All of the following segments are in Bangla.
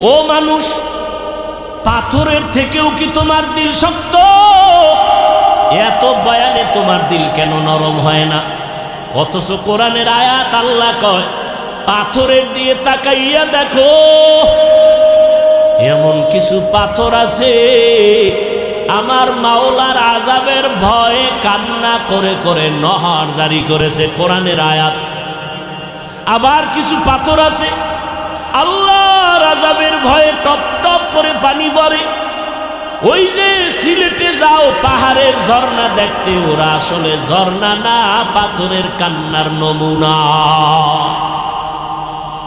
ও মানুষ, পাথরের থেকেও কি তোমার দিল শক্ত? এত বয়ানে তোমার দিল কেন নরম হয় না? অথচ কোরআনের আয়াত আল্লাহ কয়, পাথরের দিয়ে তাকাইয়া দেখো, এমন কিছু পাথর আছে, আমার মাওলার আজাবের ভয়ে কান্না করে করে নহর জারি করেছে কোরআনের আয়াত। আবার কিছু পাথর আছে, আল্লাহ রাজাবের ভয়ে টপ টপ করে পানি পড়ে ওই যে সিলেটে যাও, পাহাড়ের ঝর্ণা দেখতে, ওরা আসলে ঝর্ণা না, পাথরের কান্নার নমুনা।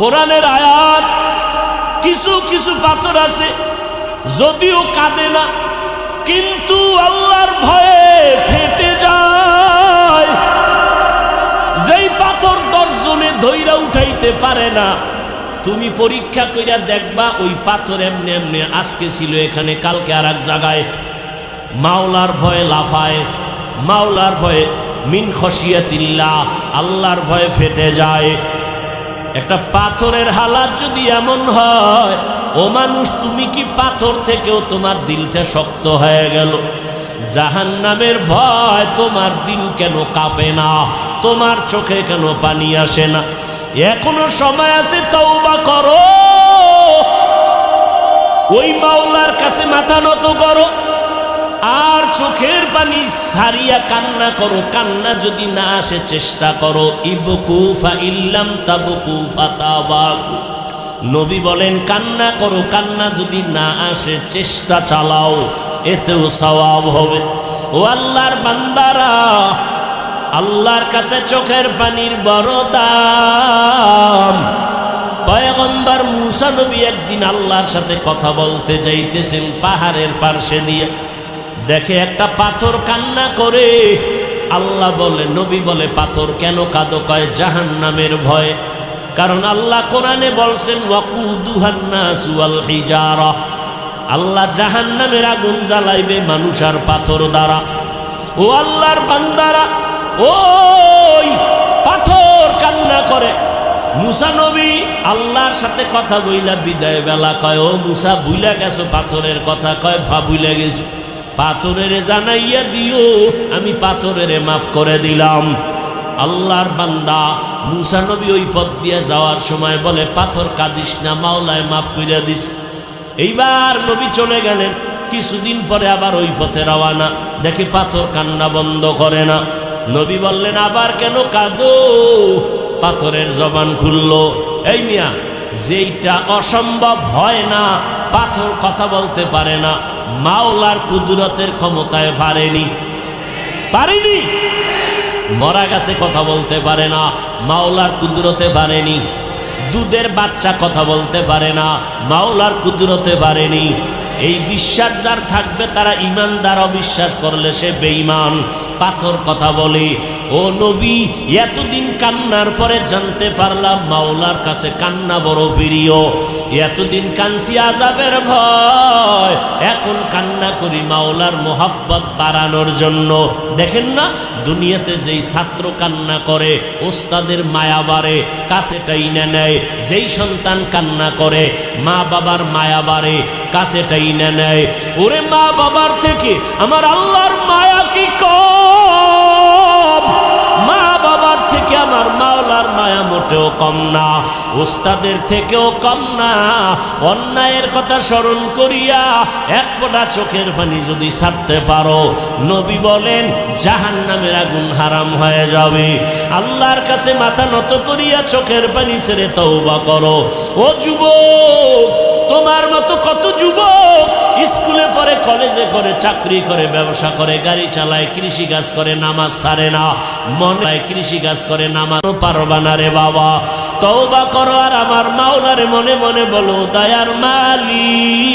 কোরআনের আয়াত, কিছু কিছু পাথর আছে, যদিও কাঁদে না, কিন্তু আল্লাহর ভয়ে ফেটে যায়। যেই পাথর দশজনে ধৈরা উঠাইতে পারে না তুমি পরীক্ষা কইরা দেখবা ওই পাথর এমনি এমনি আজকে ছিল এখানে, কালকে আর এক জায়গায়। মাওলার ভয়ে লাফায়, মাওলার ভয়ে মিন খসিয়াতিল্লাহ, আল্লাহর ভয়ে ফেটে যায়। একটা পাথরের হালাত যদি এমন হয়, ও মানুষ, তুমি কি পাথর থেকেও তোমার দিলটা শক্ত হয়ে গেল? জাহান নামের ভয় তোমার দিল কেন কাঁপে না? তোমার চোখে কেন পানি আসে না? এখনও সময় আছে, তওবা করো। ওই মাওলার কাছে মাথা নত করো। আর চোখের পানি সারিয়া কান্না করো। কান্না যদি না আসে, চেষ্টা করো। ইবকুফা ইল্লাম তাবকুফা তাবাকু নবী বলেন, কান্না করো। কান্না যদি না আসে, চেষ্টা চালাও। এতেও সওয়াব হবে। ও আল্লাহর বান্দারা আল্লাহর কাছে চোখের পানির বড় দাম। পয়গম্বর মুসা নবী একদিন আল্লাহর সাথে কথা বলতে যাইতেছেন পাহাড়ের পার্শ্বে দিয়ে। দেখে একটা পাথর কান্না করে। আল্লাহ বলে, নবী বলে, পাথর কেন কাঁদো? কয় জাহান নামের ভয়। কারণ আল্লাহ কোরআনে বলছেন আল্লাহ জাহান নামের আগুন জ্বালাইবে মানুষ আর পাথর দ্বারা। ও আল্লাহর বান্দারা ওই পাথর কান্না করে। মুসা নবী আল্লাহর সাথে কথা বইলা বিদায় বেলা কয়, ও মুসা, বুইলা গেছো পাথরের কথা? কয় ভা বুইলা গেছি। পাথরের জানাইয়া দিও, আমি পাথরের মাফ করে দিলাম। আল্লাহর বান্দা মুসা নবী ওই পথ দিয়ে যাওয়ার সময় বলে, পাথর কাঁদিস না, মাওলায় মাফ কইরা দিস। এইবার নবী চলে গেলেন। কিছুদিন পরে আবার ওই পথে রওয়ানা দেখে পাথর কান্না বন্ধ করে না। নবী বললেন, আবার কেন কাঁদো? পাথরের জবান খুললো। এই মিয়া, যেইটা অসম্ভব হয় না, পাথর কথা বলতে পারে না, মাওলার কুদরতের ক্ষমতায় পারেনি পারেনি? মরা গাছে, কথা বলতে পারে না, মাওলার কুদরতে পারেনি দুধের বাচ্চা কথা বলতে পারে না, মাওলার কুদরতে পারেনি। এই বিশ্বাস যার থাকবে, তারা ইমানদার অবিশ্বাস করলে সে বেঈমান। পাথর কথা বলে ও নবী, এতদিন কান্নার পরে জানতে পারলাম মাওলার কাছে কান্না বড় প্রিয়। এতদিন কানসি আজাবের ভয়। এখন কান্না করি মাওলার মোহাব্বত বাড়ানোর জন্য। দেখেন না, দুনিয়াতে যেই ছাত্র কান্না করে, ওস্তাদের মায়া বাড়ে কাছে টাইনে নেয়। যেই সন্তান কান্না করে, মা বাবার মায়া বাড়ে কাছে টাইনে নেয়। ওরে মা বাবার থেকে আমার আল্লাহর মায়া কি কম? থেকে আমার মাওলার মায়া মোটেও কম না। ওস্তাদের থেকেও কম না। অন্যায়ের কথা স্মরণ করিয়া এক ফোঁটা চোখের পানি যদি ছাড়তে পারো, নবী বলেন জাহান নামের আগুন হারাম হয়ে যাবে। আল্লাহর কাছে মাথা নত করিয়া চোখের পানি ছেড়ে তৌবা করো। ও যুবক তোমার মতো কত যুবক স্কুলে পড়ে, কলেজে করে চাকরি করে, ব্যবসা করে, গাড়ি চালায়, কৃষি কাজ করে, নামাজ সারে না, মনে কৃষি কাজ করে, নামাজ পারবা না রে বাবা। তওবা করো আর আমার মাওলারে মনে মনে বলো, দয়ার মালিক।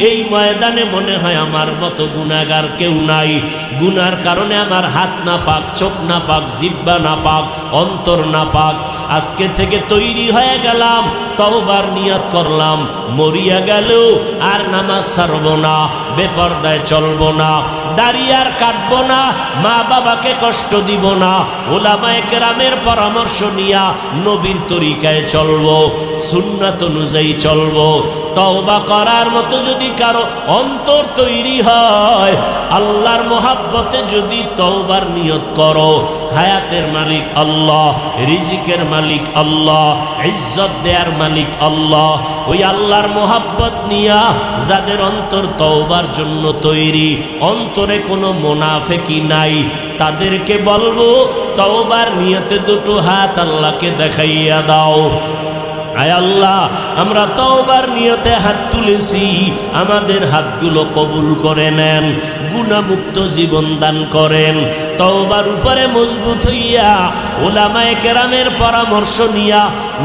এই ময়দানে মনে হয় আমার মতো গুণাগার কেউ নাই। গুনার কারণে আমার হাত না পাক, চোখ না পাক, জিব্বা না পাক, অন্তর না পাক। আজকে থেকে তৈরি হয়ে গেলাম, তওবার নিয়াত করলাম। মরিয়া গেল আর নামাজ ছাড়ব না, বেপর্দায় চলবো না। আর কাটবো না, মা বাবাকে কষ্ট দিব না। ওলামায়ে কেরামের পরামর্শ নিয়া নবীর তরিকায় চলবো সুন্নাত অনুযায়ী চলবো। তওবা করার মতো যদি কারও অন্তর তৈরি হয়, আল্লাহর মোহাব্বতে যদি তওবার নিয়ত করো, হায়াতের মালিক আল্লাহ, রিজিকের মালিক আল্লাহ, ইজ্জত দেয়ার মালিক আল্লাহ ওই আল্লাহর মোহাব্বত নিয়া যাদের অন্তর তওবার জন্য তৈরি, অন্তরে কোনো মোনাফেকি নাই, তাদেরকে বলব, তওবার নিয়তে দুটো হাত আল্লাহকে দেখাইয়া দাও। আয় আল্লাহ, আমরা তওবার নিয়তে হাত তুলেছি, আমাদের হাতগুলো কবুল করে নেন, গুণামুক্ত জীবন দান করেন তওবার উপরে মজবুত হইয়া ওলামায় কেরামের পরামর্শ নিয়া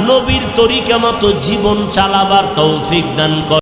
নবীর তরিকা মতো জীবন চালাবার তৌফিক দান